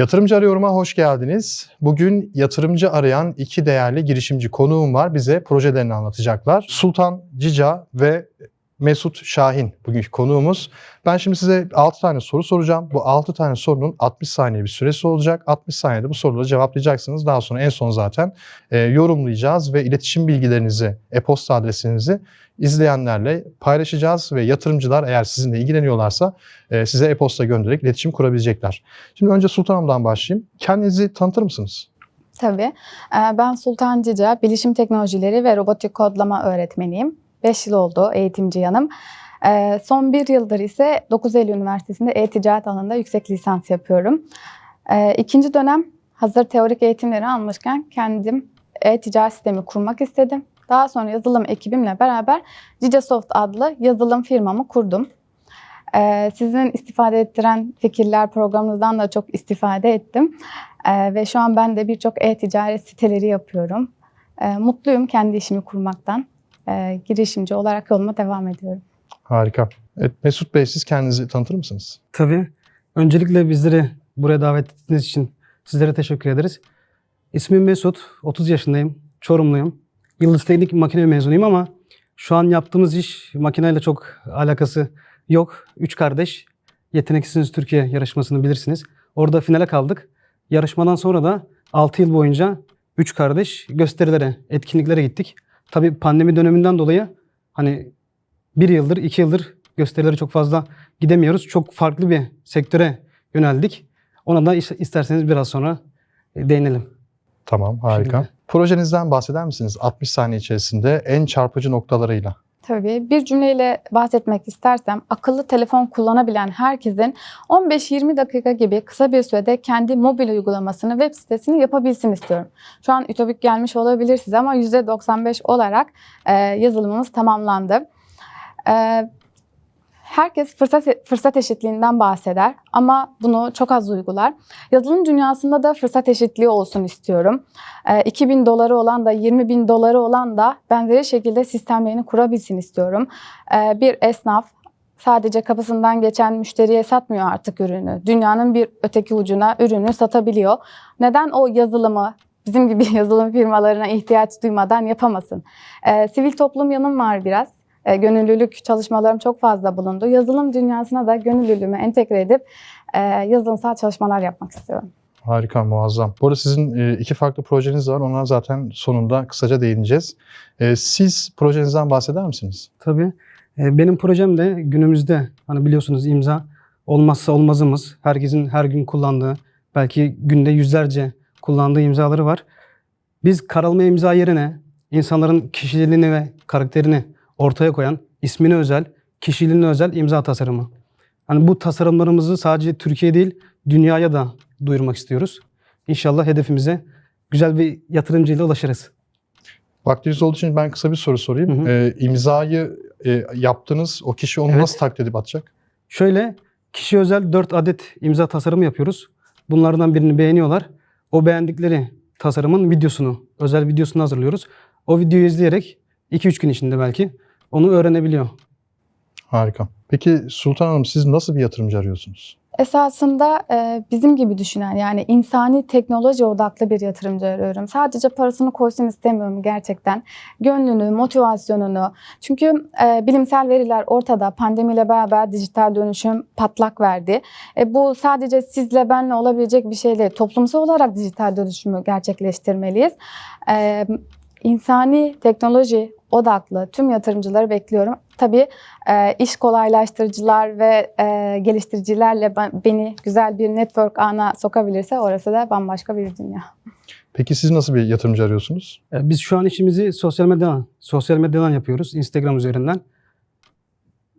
Yatırımcı Arıyorum'a hoş geldiniz. Bugün yatırımcı arayan iki değerli girişimci konuğum var. Bize projelerini anlatacaklar. Sultan Cica ve Mesut Şahin bugünkü konuğumuz. Ben şimdi size 6 tane soru soracağım. Bu 6 tane sorunun 60 saniye bir süresi olacak. 60 saniyede bu soruları cevaplayacaksınız. Daha sonra en son zaten e, yorumlayacağız ve iletişim bilgilerinizi, e-posta adresinizi izleyenlerle paylaşacağız ve yatırımcılar eğer sizinle ilgileniyorlarsa e, size e-posta göndererek iletişim kurabilecekler. Şimdi önce Sultan Hanım'dan başlayayım. Kendinizi tanıtır mısınız? Tabii. Ee, Ben Sultan Cica, Bilişim Teknolojileri ve Robotik Kodlama öğretmeniyim. 5 yıl oldu eğitimci yanım. Ee, Son bir yıldır ise 9 Eylül Üniversitesi'nde e-ticaret alanında yüksek lisans yapıyorum. Ee, İkinci dönem hazır teorik eğitimleri almışken kendim e-ticaret sistemi kurmak istedim. Daha sonra yazılım ekibimle beraber Cicasoft adlı yazılım firmamı kurdum. Ee, Sizin istifade ettiren fikirler programınızdan da çok istifade ettim. Ve şu an ben de birçok e-ticaret siteleri yapıyorum. Mutluyum kendi işimi kurmaktan. Ee, girişimci olarak yoluma devam ediyorum. Harika. Evet, Mesut Bey siz kendinizi tanıtır mısınız? Tabii. Öncelikle bizleri buraya davet ettiğiniz için sizlere teşekkür ederiz. İsmim Mesut, 30 yaşındayım, Çorumluyum. Yıldız Teknik Makine mezunuyum ama şu an yaptığımız iş makineyle çok alakası yok. Üç kardeş, Yeteneksiniz Türkiye yarışmasını bilirsiniz. Orada finale kaldık. Yarışmadan sonra da 6 yıl boyunca üç kardeş gösterilere, etkinliklere gittik. Tabii pandemi döneminden dolayı hani bir yıldır, iki yıldır gösterilere çok fazla gidemiyoruz. Çok farklı bir sektöre yöneldik. Ona da is- isterseniz biraz sonra e, değinelim. Tamam, harika. Şimdi- Projenizden bahseder misiniz? 60 saniye içerisinde en çarpıcı noktalarıyla. Tabii bir cümleyle bahsetmek istersem akıllı telefon kullanabilen herkesin 15-20 dakika gibi kısa bir sürede kendi mobil uygulamasını, web sitesini yapabilsin istiyorum. Şu an ütopik gelmiş olabilir size ama %95 olarak e, yazılımımız tamamlandı. E, herkes fırsat, fırsat eşitliğinden bahseder ama bunu çok az uygular. Yazılım dünyasında da fırsat eşitliği olsun istiyorum. E, 2000 doları olan da 20 bin doları olan da benzeri şekilde sistemlerini kurabilsin istiyorum. E, bir esnaf sadece kapısından geçen müşteriye satmıyor artık ürünü. Dünyanın bir öteki ucuna ürünü satabiliyor. Neden o yazılımı bizim gibi yazılım firmalarına ihtiyaç duymadan yapamasın? E, sivil toplum yanım var biraz. E, gönüllülük çalışmalarım çok fazla bulundu. Yazılım dünyasına da gönüllülüğümü entegre edip e, yazılımsal çalışmalar yapmak istiyorum. Harika, muazzam. Bu arada sizin e, iki farklı projeniz var. Ona zaten sonunda kısaca değineceğiz. E, Siz projenizden bahseder misiniz? Tabii. e, Benim projem de günümüzde hani biliyorsunuz imza olmazsa olmazımız. Herkesin her gün kullandığı, belki günde yüzlerce kullandığı imzaları var. Biz karalama imza yerine insanların kişiliğini ve karakterini ortaya koyan, ismine özel, kişiliğine özel imza tasarımı. Hani bu tasarımlarımızı sadece Türkiye değil, dünyaya da duyurmak istiyoruz. İnşallah hedefimize güzel bir yatırımcıyla ulaşırız. Vaktiniz olduğu için ben kısa bir soru sorayım. Hı hı. E, imzayı e, yaptınız. O kişi onu Evet. nasıl taklit edip atacak? Şöyle kişi özel 4 adet imza tasarımı yapıyoruz. Bunlardan birini beğeniyorlar. O beğendikleri tasarımın videosunu, özel videosunu hazırlıyoruz. O videoyu izleyerek 2-3 gün içinde belki onu öğrenebiliyor. Harika. Peki Sultan Hanım siz nasıl bir yatırımcı arıyorsunuz? Esasında e, bizim gibi düşünen yani insani teknoloji odaklı bir yatırımcı arıyorum. Sadece parasını koysun istemiyorum gerçekten. Gönlünü, motivasyonunu. Çünkü e, bilimsel veriler ortada. Pandemiyle beraber dijital dönüşüm patlak verdi. E, bu sadece sizle benle olabilecek bir şey değil. Toplumsal olarak dijital dönüşümü gerçekleştirmeliyiz. E, insani teknoloji odaklı tüm yatırımcıları bekliyorum. Tabii e, iş kolaylaştırıcılar ve e, geliştiricilerle ben- beni güzel bir network ağına sokabilirse orası da bambaşka bir dünya. Peki siz nasıl bir yatırımcı arıyorsunuz? E, Biz şu an işimizi sosyal medyadan, sosyal medyadan yapıyoruz. Instagram üzerinden.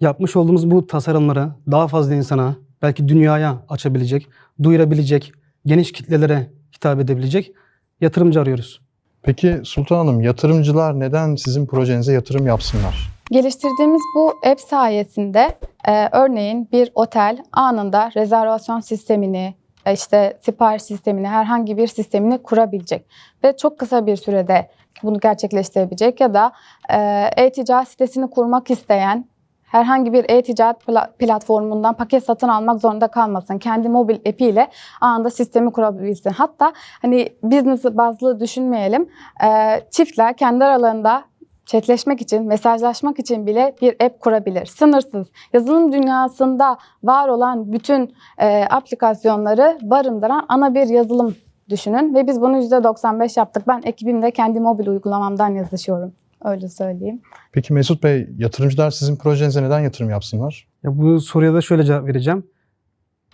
Yapmış olduğumuz bu tasarımları daha fazla insana, belki dünyaya açabilecek, duyurabilecek, geniş kitlelere hitap edebilecek yatırımcı arıyoruz. Peki Sultan Hanım yatırımcılar neden sizin projenize yatırım yapsınlar? Geliştirdiğimiz bu app sayesinde e, örneğin bir otel anında rezervasyon sistemini, e, işte sipariş sistemini, herhangi bir sistemini kurabilecek ve çok kısa bir sürede bunu gerçekleştirebilecek ya da e, e-ticaret sitesini kurmak isteyen herhangi bir e-ticaret pla- platformundan paket satın almak zorunda kalmasın. Kendi mobil app'iyle anında sistemi kurabilsin. Hatta hani business bazlı düşünmeyelim. Ee, çiftler kendi aralarında chatleşmek için, mesajlaşmak için bile bir app kurabilir. Sınırsız. Yazılım dünyasında var olan bütün e, aplikasyonları barındıran ana bir yazılım düşünün ve biz bunu %95 yaptık. Ben ekibimde kendi mobil uygulamamdan yazışıyorum. Öyle söyleyeyim. Peki Mesut Bey, yatırımcılar sizin projenize neden yatırım yapsınlar? Ya bu soruya da şöyle cevap vereceğim.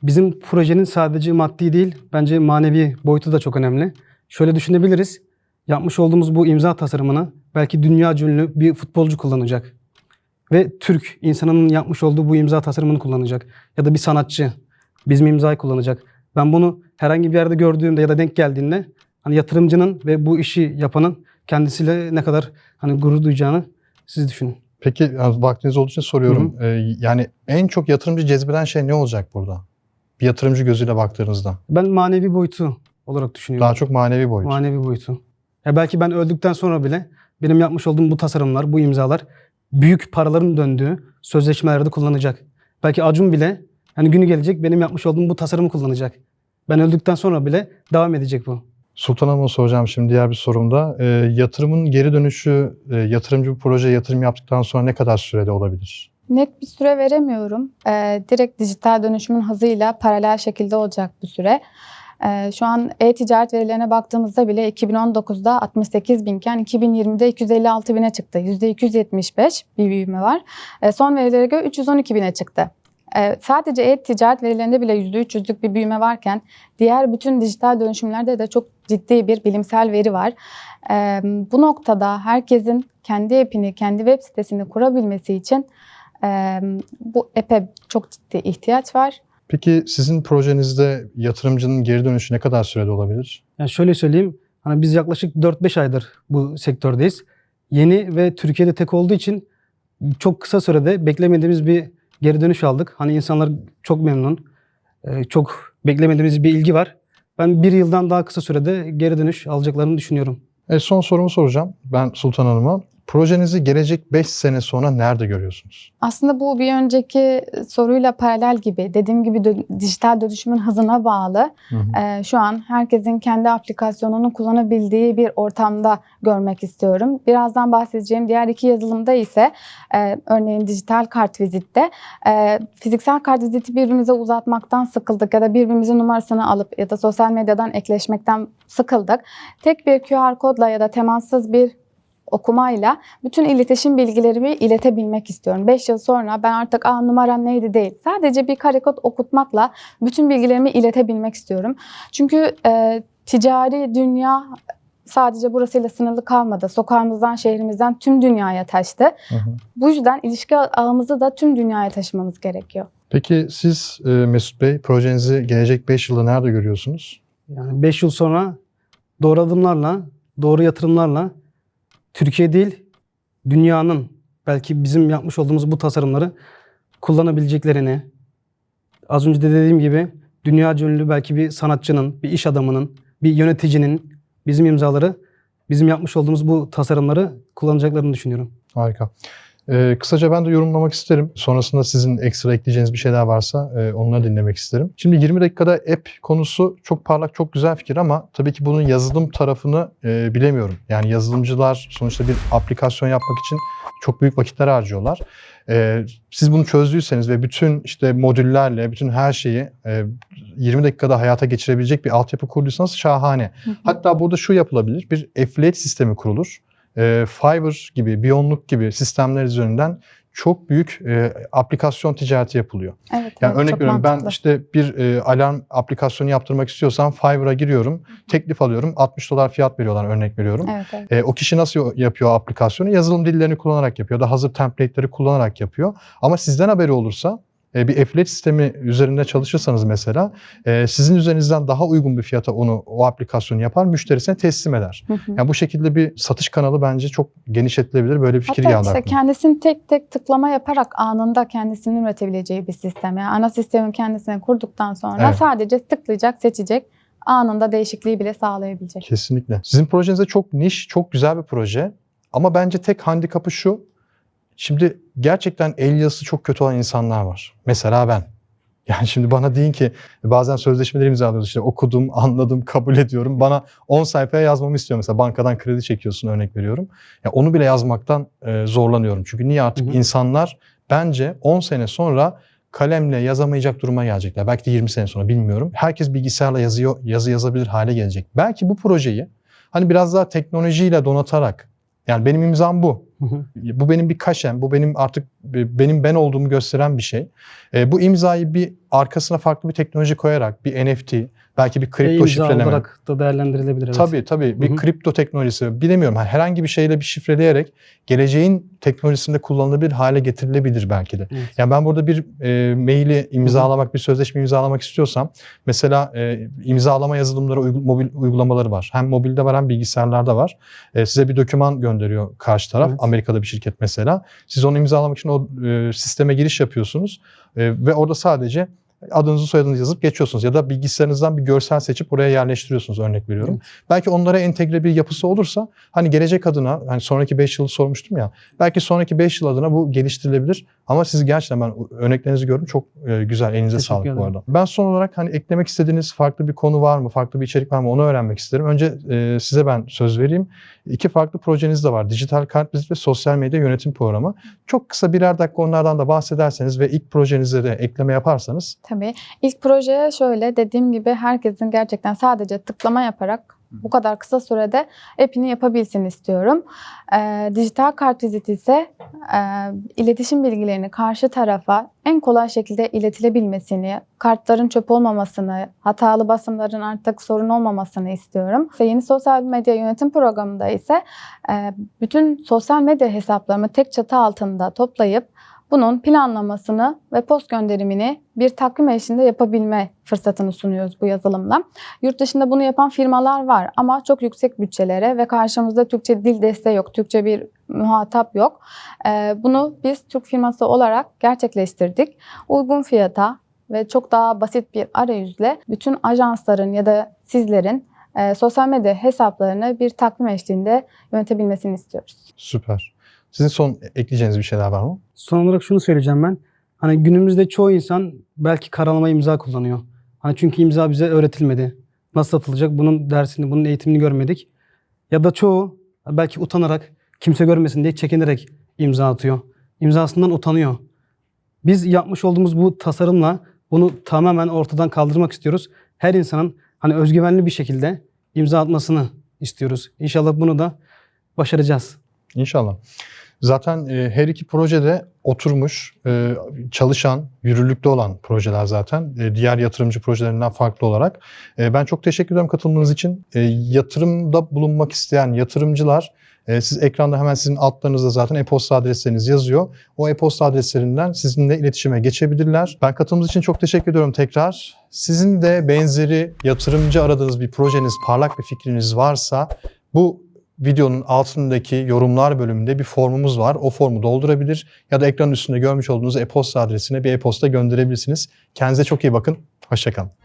Bizim projenin sadece maddi değil, bence manevi boyutu da çok önemli. Şöyle düşünebiliriz. Yapmış olduğumuz bu imza tasarımını belki dünya ünlü bir futbolcu kullanacak. Ve Türk insanının yapmış olduğu bu imza tasarımını kullanacak. Ya da bir sanatçı bizim imzayı kullanacak. Ben bunu herhangi bir yerde gördüğümde ya da denk geldiğinde hani yatırımcının ve bu işi yapanın kendisiyle ne kadar hani gurur duyacağını siz düşünün. Peki vaktiniz olduğu için soruyorum. Ee, yani en çok yatırımcı cezbeden şey ne olacak burada? Bir yatırımcı gözüyle baktığınızda. Ben manevi boyutu olarak düşünüyorum. Daha çok manevi boyut. Manevi boyutu. Ya belki ben öldükten sonra bile benim yapmış olduğum bu tasarımlar, bu imzalar büyük paraların döndüğü sözleşmelerde kullanacak. Belki Acun bile hani günü gelecek benim yapmış olduğum bu tasarımı kullanacak. Ben öldükten sonra bile devam edecek bu. Sultan Hanım'a soracağım şimdi diğer bir sorumda. Ee, yatırımın geri dönüşü, e, yatırımcı bir projeye yatırım yaptıktan sonra ne kadar sürede olabilir? Net bir süre veremiyorum. Ee, direkt dijital dönüşümün hızıyla paralel şekilde olacak bu süre. Ee, şu an e-ticaret verilerine baktığımızda bile 2019'da 68 binken 2020'de 256 bine çıktı. %275 bir büyüme var. Ee, son verilere göre 312 bine çıktı. Ee, sadece e-ticaret verilerinde bile %300'lük bir büyüme varken diğer bütün dijital dönüşümlerde de çok ciddi bir bilimsel veri var. Ee, bu noktada herkesin kendi app'ini, kendi web sitesini kurabilmesi için ee, bu app'e çok ciddi ihtiyaç var. Peki sizin projenizde yatırımcının geri dönüşü ne kadar sürede olabilir? Yani şöyle söyleyeyim. Hani biz yaklaşık 4-5 aydır bu sektördeyiz. Yeni ve Türkiye'de tek olduğu için çok kısa sürede beklemediğimiz bir geri dönüş aldık. Hani insanlar çok memnun. Çok beklemediğimiz bir ilgi var. Ben bir yıldan daha kısa sürede geri dönüş alacaklarını düşünüyorum. E, son sorumu soracağım ben Sultan Hanım'a. Projenizi gelecek 5 sene sonra nerede görüyorsunuz? Aslında bu bir önceki soruyla paralel gibi. Dediğim gibi dö- dijital dönüşümün hızına bağlı. Hı hı. Ee, şu an herkesin kendi aplikasyonunu kullanabildiği bir ortamda görmek istiyorum. Birazdan bahsedeceğim diğer iki yazılımda ise e, örneğin dijital kart vizitte e, fiziksel kart viziti birbirimize uzatmaktan sıkıldık ya da birbirimizin numarasını alıp ya da sosyal medyadan ekleşmekten sıkıldık. Tek bir QR kodla ya da temassız bir okumayla bütün iletişim bilgilerimi iletebilmek istiyorum. 5 yıl sonra ben artık Aa, numaran neydi değil. Sadece bir kare kod okutmakla bütün bilgilerimi iletebilmek istiyorum. Çünkü e, ticari dünya sadece burasıyla sınırlı kalmadı. Sokağımızdan, şehrimizden tüm dünyaya taştı. Hı hı. Bu yüzden ilişki ağımızı da tüm dünyaya taşımamız gerekiyor. Peki siz e, Mesut Bey projenizi gelecek 5 yılda nerede görüyorsunuz? Yani 5 yıl sonra doğru adımlarla, doğru yatırımlarla Türkiye değil, dünyanın belki bizim yapmış olduğumuz bu tasarımları kullanabileceklerini, az önce de dediğim gibi dünya ünlü belki bir sanatçının, bir iş adamının, bir yöneticinin bizim imzaları, bizim yapmış olduğumuz bu tasarımları kullanacaklarını düşünüyorum. Harika. Ee, kısaca ben de yorumlamak isterim. Sonrasında sizin ekstra ekleyeceğiniz bir şeyler varsa e, onları dinlemek isterim. Şimdi 20 dakikada app konusu çok parlak, çok güzel fikir ama tabii ki bunun yazılım tarafını e, bilemiyorum. Yani yazılımcılar sonuçta bir aplikasyon yapmak için çok büyük vakitler harcıyorlar. E, siz bunu çözdüyseniz ve bütün işte modüllerle, bütün her şeyi e, 20 dakikada hayata geçirebilecek bir altyapı kurduysanız şahane. Hatta burada şu yapılabilir. Bir affiliate sistemi kurulur. E, Fiverr gibi, Beyondluk gibi sistemler üzerinden çok büyük e, aplikasyon ticareti yapılıyor. Evet, Yani evet, örnek veriyorum ben işte bir e, alarm aplikasyonu yaptırmak istiyorsam Fiverr'a giriyorum, teklif alıyorum, 60 dolar fiyat veriyorlar örnek veriyorum. Evet, evet. E, o kişi nasıl yapıyor aplikasyonu? Yazılım dillerini kullanarak yapıyor da hazır template'leri kullanarak yapıyor. Ama sizden haberi olursa bir affiliate sistemi üzerinde çalışırsanız mesela e, sizin üzerinizden daha uygun bir fiyata onu o aplikasyonu yapar, müşterisine teslim eder. Hı hı. Yani bu şekilde bir satış kanalı bence çok genişletilebilir. Böyle bir fikir Hatta geldi işte aklıma. kendisini tek tek tıklama yaparak anında kendisinin üretebileceği bir sistem. Yani ana sistemin kendisine kurduktan sonra Evet. sadece tıklayacak, seçecek, anında değişikliği bile sağlayabilecek. Kesinlikle. Sizin projenize çok niş, çok güzel bir proje. Ama bence tek handikapı şu. Şimdi gerçekten el yazısı çok kötü olan insanlar var. Mesela ben. Yani şimdi bana deyin ki bazen sözleşmeleri imzalıyoruz işte okudum, anladım, kabul ediyorum. Bana 10 sayfaya yazmamı istiyor mesela bankadan kredi çekiyorsun örnek veriyorum. Ya onu bile yazmaktan e, zorlanıyorum. Çünkü niye artık Hı hı. insanlar bence 10 sene sonra kalemle yazamayacak duruma gelecekler. Belki de 20 sene sonra bilmiyorum. Herkes bilgisayarla yazıyor, yazı yazabilir hale gelecek. Belki bu projeyi hani biraz daha teknolojiyle donatarak yani benim imzam bu. Bu benim bir kaşem, bu benim artık benim ben olduğumu gösteren bir şey. E, bu imzayı bir arkasına farklı bir teknoloji koyarak bir NFT, belki bir kripto imza şifreleme. olarak da değerlendirilebilir. Evet. Tabii tabii bir Hı hı. kripto teknolojisi bilemiyorum hani herhangi bir şeyle bir şifreleyerek geleceğin teknolojisinde kullanılabilir hale getirilebilir belki de. Evet. Yani ben burada bir e, maili imzalamak, bir sözleşme imzalamak istiyorsam mesela e, imzalama yazılımları, uygu- mobil uygulamaları var. Hem mobilde var hem bilgisayarlarda var. E, size bir doküman gönderiyor karşı taraf. Evet. Amerika'da bir şirket mesela. Siz onu imzalamak için o e, sisteme giriş yapıyorsunuz E, ve orada sadece adınızı soyadınızı yazıp geçiyorsunuz ya da bilgisayarınızdan bir görsel seçip oraya yerleştiriyorsunuz örnek veriyorum. Belki onlara entegre bir yapısı olursa hani gelecek adına hani sonraki 5 yılı sormuştum ya belki sonraki 5 yıl adına bu geliştirilebilir ama siz gerçekten ben örneklerinizi gördüm çok e, güzel elinize Teşekkür sağlık bu ederim. arada. Ben son olarak hani eklemek istediğiniz farklı bir konu var mı farklı bir içerik var mı onu öğrenmek isterim. Önce e, size ben söz vereyim. İki farklı projeniz de var. Dijital Kartvizit ve Sosyal Medya Yönetim Programı. Çok kısa birer dakika onlardan da bahsederseniz ve ilk projenize de ekleme yaparsanız Tabii. İlk projeye şöyle dediğim gibi herkesin gerçekten sadece tıklama yaparak bu kadar kısa sürede app'ini yapabilsin istiyorum. Ee, dijital kart viziti ise e, iletişim bilgilerini karşı tarafa en kolay şekilde iletilebilmesini, kartların çöp olmamasını, hatalı basımların artık sorun olmamasını istiyorum. Ve yeni sosyal medya yönetim programında ise e, bütün sosyal medya hesaplarımı tek çatı altında toplayıp bunun planlamasını ve post gönderimini bir takvim eşliğinde yapabilme fırsatını sunuyoruz bu yazılımla. Yurt dışında bunu yapan firmalar var ama çok yüksek bütçelere ve karşımızda Türkçe dil desteği yok, Türkçe bir muhatap yok. Ee, bunu biz Türk firması olarak gerçekleştirdik. Uygun fiyata ve çok daha basit bir arayüzle bütün ajansların ya da sizlerin e, sosyal medya hesaplarını bir takvim eşliğinde yönetebilmesini istiyoruz. süper. Sizin son ekleyeceğiniz bir şeyler var mı? Son olarak şunu söyleyeceğim ben. Hani günümüzde çoğu insan belki karalama imza kullanıyor. Hani çünkü imza bize öğretilmedi. Nasıl atılacak bunun dersini, bunun eğitimini görmedik. Ya da çoğu belki utanarak, kimse görmesin diye çekinerek imza atıyor. İmzasından utanıyor. Biz yapmış olduğumuz bu tasarımla bunu tamamen ortadan kaldırmak istiyoruz. Her insanın hani özgüvenli bir şekilde imza atmasını istiyoruz. İnşallah bunu da başaracağız. İnşallah. Zaten e, her iki projede oturmuş, e, çalışan, yürürlükte olan projeler zaten. E, diğer yatırımcı projelerinden farklı olarak. Ben çok teşekkür ederim katılımınız için. Yatırımda bulunmak isteyen yatırımcılar, siz ekranda hemen sizin altlarınızda zaten e-posta adresleriniz yazıyor. O e-posta adreslerinden sizinle iletişime geçebilirler. Ben katılımınız için çok teşekkür ediyorum tekrar. Sizin de benzeri yatırımcı aradığınız bir projeniz, parlak bir fikriniz varsa bu videonun altındaki yorumlar bölümünde bir formumuz var. O formu doldurabilir ya da ekranın üstünde görmüş olduğunuz e-posta adresine bir e-posta gönderebilirsiniz. Kendinize çok iyi bakın. Hoşçakalın.